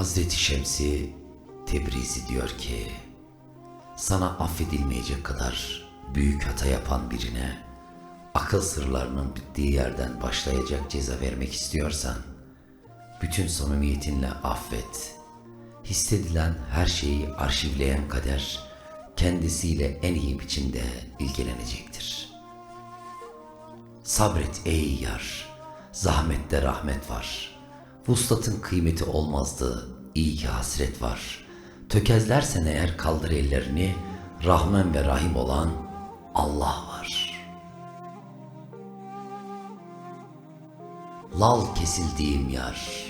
Hazreti Şemsi Tebrizi diyor ki, sana affedilmeyecek kadar büyük hata yapan birine akıl sırlarının bittiği yerden başlayacak ceza vermek istiyorsan, bütün samimiyetinle affet. Hissedilen her şeyi arşivleyen kader, kendisiyle en iyi biçimde ilgilenecektir. Sabret ey yar, zahmette rahmet var. Vuslatın kıymeti olmazdı, iyi ki hasret var. Tökezlersen eğer kaldır ellerini, Rahman ve Rahim olan Allah var. Lal kesildiğim yar,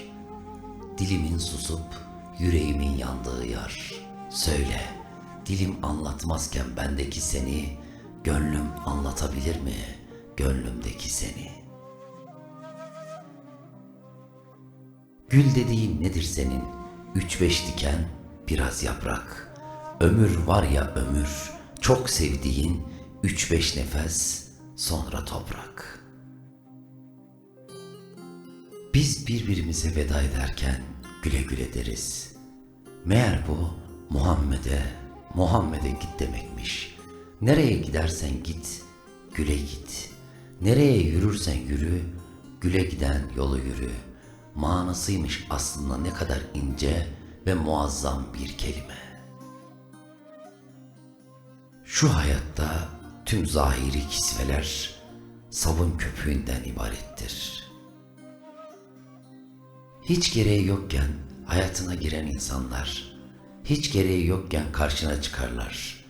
dilimin susup yüreğimin yandığı yar. Söyle, dilim anlatmazken bendeki seni, gönlüm anlatabilir mi gönlümdeki seni? Gül dediğin nedir senin? Üç beş diken, biraz yaprak. Ömür var ya ömür, çok sevdiğin üç beş nefes, sonra toprak. Biz birbirimize veda ederken güle güle deriz. Meğer bu Muhammed'e, Muhammed'e git demekmiş. Nereye gidersen git, güle git. Nereye yürürsen yürü, güle giden yolu yürü. Manasıymış aslında ne kadar ince ve muazzam bir kelime. Şu hayatta tüm zahiri kisveler sabun köpüğünden ibarettir. Hiç gereği yokken hayatına giren insanlar, hiç gereği yokken karşına çıkarlar.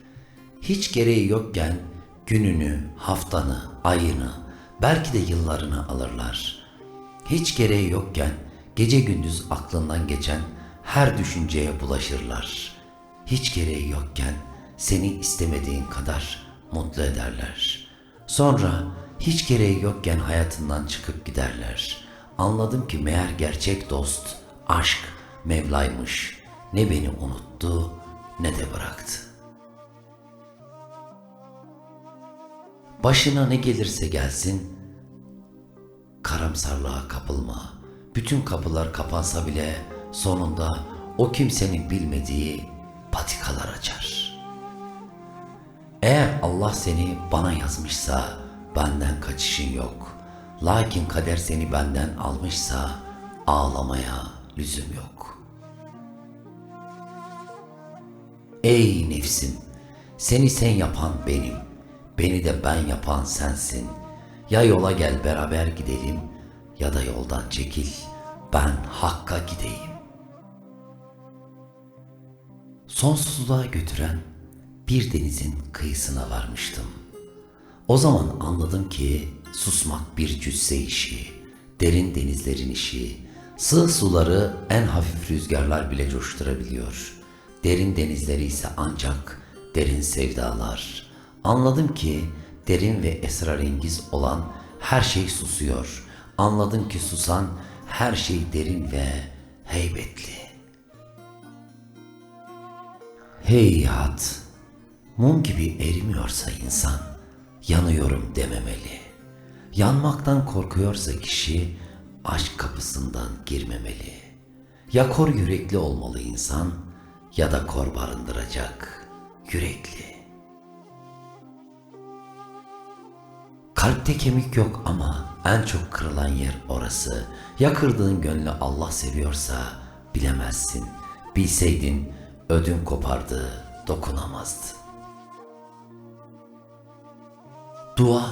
Hiç gereği yokken gününü, haftanı, ayını, belki de yıllarını alırlar. Hiç gereği yokken gece gündüz aklından geçen her düşünceye bulaşırlar. Hiç gereği yokken seni istemediğin kadar mutlu ederler. Sonra hiç gereği yokken hayatından çıkıp giderler. Anladım ki meğer gerçek dost, aşk, Mevlaymış. Ne beni unuttu ne de bıraktı. Başına ne gelirse gelsin, karamsarlığa kapılma. Bütün kapılar kapansa bile sonunda o kimsenin bilmediği patikalar açar. Eğer Allah seni bana yazmışsa benden kaçışın yok. Lakin kader seni benden almışsa ağlamaya lüzum yok. Ey nefsim, seni sen yapan benim, beni de ben yapan sensin. Ya yola gel beraber gidelim ya da yoldan çekil, ben Hakk'a gideyim. Sonsuzluğa götüren bir denizin kıyısına varmıştım. O zaman anladım ki susmak bir cüsse işi, derin denizlerin işi, sığ suları en hafif rüzgarlar bile coşturabiliyor. Derin denizleri ise ancak derin sevdalar. Anladım ki derin ve esrarengiz olan her şey susuyor. Anladım ki susan her şey derin ve heybetli. Hey hat, mum gibi erimiyorsa insan, yanıyorum dememeli. Yanmaktan korkuyorsa kişi, aşk kapısından girmemeli. Ya kor yürekli olmalı insan, ya da kor barındıracak yürekli. Kalpte kemik yok ama en çok kırılan yer orası. Ya kırdığın gönlü Allah seviyorsa bilemezsin. Bilseydin ödün kopardı, dokunamazdı. Dua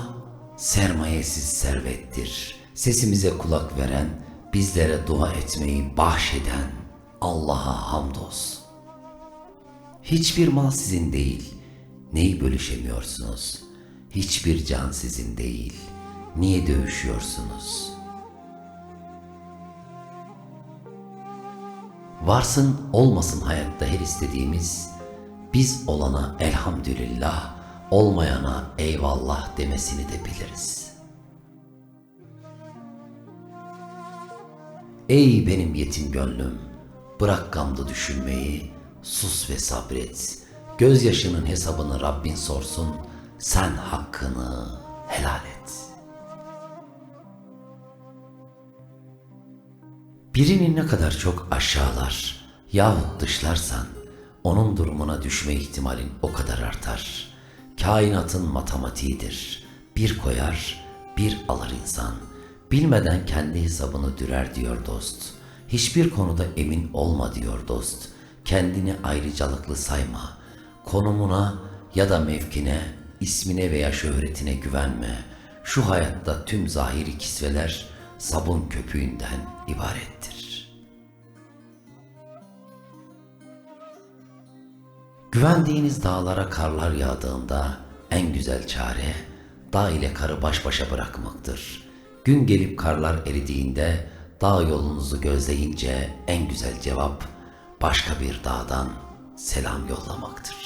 sermayesiz servettir. Sesimize kulak veren, bizlere dua etmeyi bahşeden Allah'a hamdolsun. Hiçbir mal sizin değil. Neyi bölüşemiyorsunuz? Hiçbir can sizin değil. Niye dövüşüyorsunuz? Varsın olmasın hayatta her istediğimiz, biz olana elhamdülillah, olmayana eyvallah demesini de biliriz. Ey benim yetim gönlüm, bırak gamda düşünmeyi, sus ve sabret. Gözyaşının hesabını Rabbin sorsun, sen hakkını helal et. Birini ne kadar çok aşağılar, yahut dışlarsan onun durumuna düşme ihtimalin o kadar artar. Kainatın matematiğidir. Bir koyar, bir alır insan. Bilmeden kendi hesabını dürer diyor dost. Hiçbir konuda emin olma diyor dost. Kendini ayrıcalıklı sayma. Konumuna ya da mevkine, ismine veya şöhretine güvenme. Şu hayatta tüm zahiri kisveler sabun köpüğünden ibarettir. Güvendiğiniz dağlara karlar yağdığında en güzel çare dağ ile karı baş başa bırakmaktır. Gün gelip karlar eridiğinde dağ yolunuzu gözleyince en güzel cevap başka bir dağdan selam yollamaktır.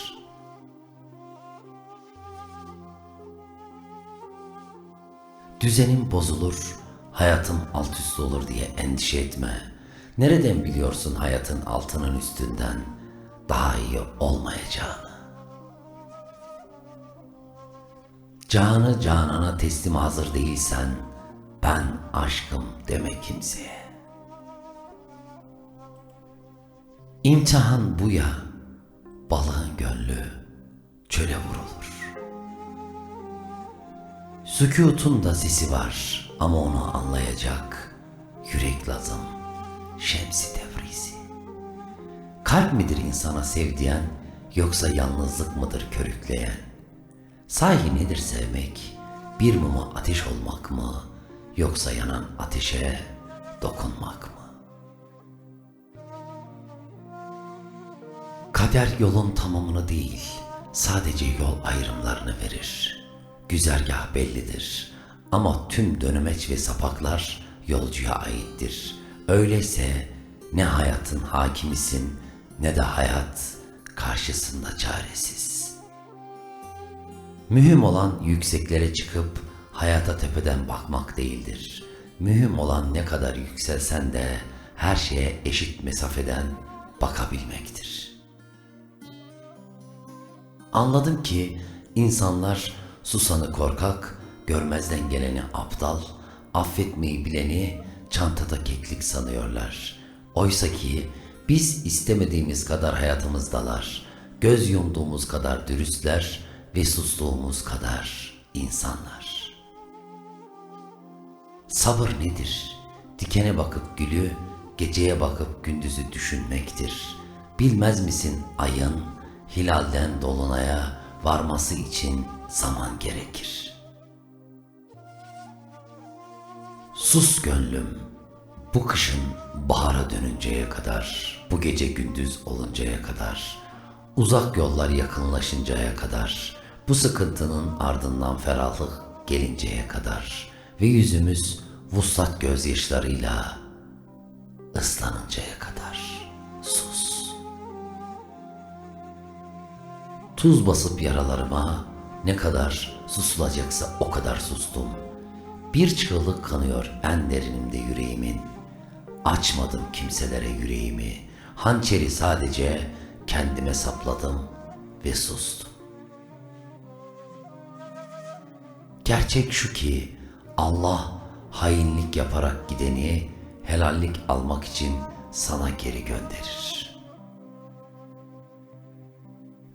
Düzenin bozulur, hayatın alt üst olur diye endişe etme. Nereden biliyorsun hayatın altının üstünden daha iyi olmayacağını? Canı canana teslim hazır değilsen ben aşkım deme kimseye. İmtihan bu ya, balığın gönlü çöle vurulur. Sükutun da sesi var ama onu anlayacak yürek lazım. Şemsi Tevrizi. Kalp midir insana sevdiyen yoksa yalnızlık mıdır körükleyen? Sahi nedir sevmek? Bir mumu ateş olmak mı yoksa yanan ateşe dokunmak mı? Kader yolun tamamını değil, sadece yol ayrımlarını verir. Güzergah bellidir ama tüm dönemeç ve sapaklar yolcuya aittir. Öyleyse ne hayatın hakimisin ne de hayat karşısında çaresiz. Mühim olan yükseklere çıkıp hayata tepeden bakmak değildir. Mühim olan ne kadar yükselsen de her şeye eşit mesafeden bakabilmektir. Anladım ki insanlar susanı korkak, görmezden geleni aptal, affetmeyi bileni çantada keklik sanıyorlar. Oysa ki biz istemediğimiz kadar hayatımızdalar, göz yumduğumuz kadar dürüstler ve sustuğumuz kadar insanlar. Sabır nedir? Dikene bakıp gülü, geceye bakıp gündüzü düşünmektir. Bilmez misin ayın hilalden dolunaya varması için zaman gerekir. Sus gönlüm, bu kışın bahara dönünceye kadar, bu gece gündüz oluncaya kadar, uzak yollar yakınlaşıncaya kadar, bu sıkıntının ardından ferahlık gelinceye kadar ve yüzümüz vuslat gözyaşlarıyla ıslanıncaya kadar sus. Tuz basıp yaralarıma ne kadar susulacaksa o kadar sustum. Bir çığlık kanıyor en derinimde yüreğimin. Açmadım kimselere yüreğimi. Hançeri sadece kendime sapladım ve sustum. Gerçek şu ki Allah hainlik yaparak gideni helallik almak için sana geri gönderir.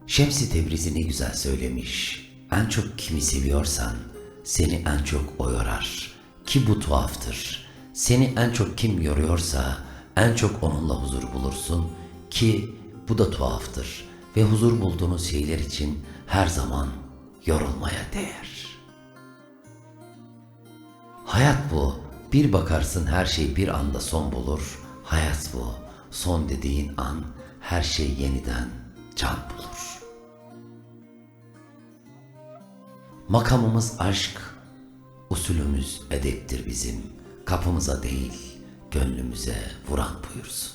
Şemsi Tebrizi ne güzel söylemiş. En çok kimi seviyorsan seni en çok o yorar. Ki bu tuhaftır. Seni en çok kim yoruyorsa en çok onunla huzur bulursun ki bu da tuhaftır ve huzur bulduğunuz şeyler için her zaman yorulmaya değer. Hayat bu. Bir bakarsın her şey bir anda son bulur. Hayat bu. Son dediğin an her şey yeniden can bulur. Makamımız aşk, usulümüz edeptir bizim. Kapımıza değil, gönlümüze vuran buyursun.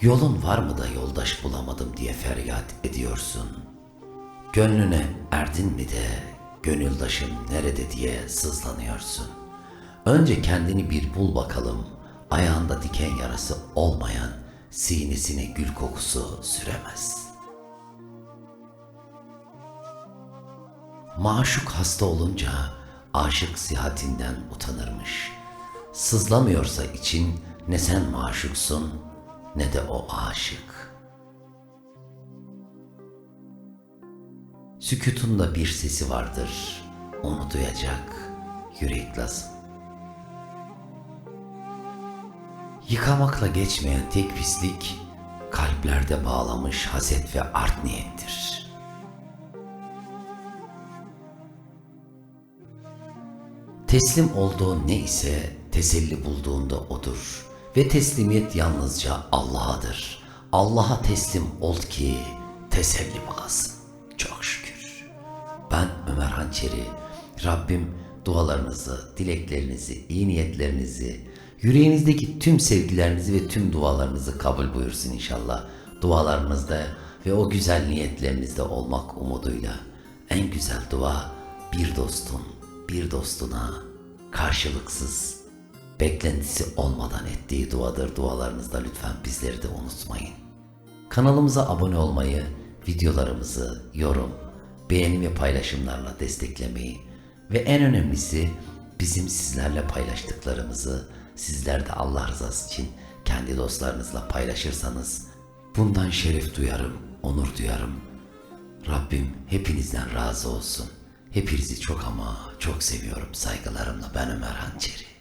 Yolun var mı da yoldaş bulamadım diye feryat ediyorsun. Gönlüne erdin mi de gönüldaşım nerede diye sızlanıyorsun. Önce kendini bir bul bakalım. Ayağında diken yarası olmayan sinesine gül kokusu süremez. Maşuk hasta olunca aşık sihatinden utanırmış. Sızlamıyorsa için ne sen maşuksun ne de o aşık. Sükutunda bir sesi vardır, onu duyacak yürek lazım. Yıkamakla geçmeyen tek pislik, kalplerde bağlamış haset ve art niyettir. Teslim olduğun ne ise teselli bulduğunda odur. Ve teslimiyet yalnızca Allah'adır. Allah'a teslim ol ki teselli bulasın. Çok şükür. Ben Ömer Hançeri. Rabbim dualarınızı, dileklerinizi, iyi niyetlerinizi, yüreğinizdeki tüm sevgilerinizi ve tüm dualarınızı kabul buyursun inşallah. Dualarınızda ve o güzel niyetlerinizde olmak umuduyla en güzel dua bir dostun bir dostuna karşılıksız beklentisi olmadan ettiği duadır. Dualarınızda lütfen bizleri de unutmayın. Kanalımıza abone olmayı, videolarımızı yorum, beğeni ve paylaşımlarla desteklemeyi ve en önemlisi bizim sizlerle paylaştıklarımızı sizler de Allah rızası için kendi dostlarınızla paylaşırsanız bundan şeref duyarım, onur duyarım. Rabbim hepinizden razı olsun. Hepinizi çok ama çok seviyorum saygılarımla ben Ömer Hançeri.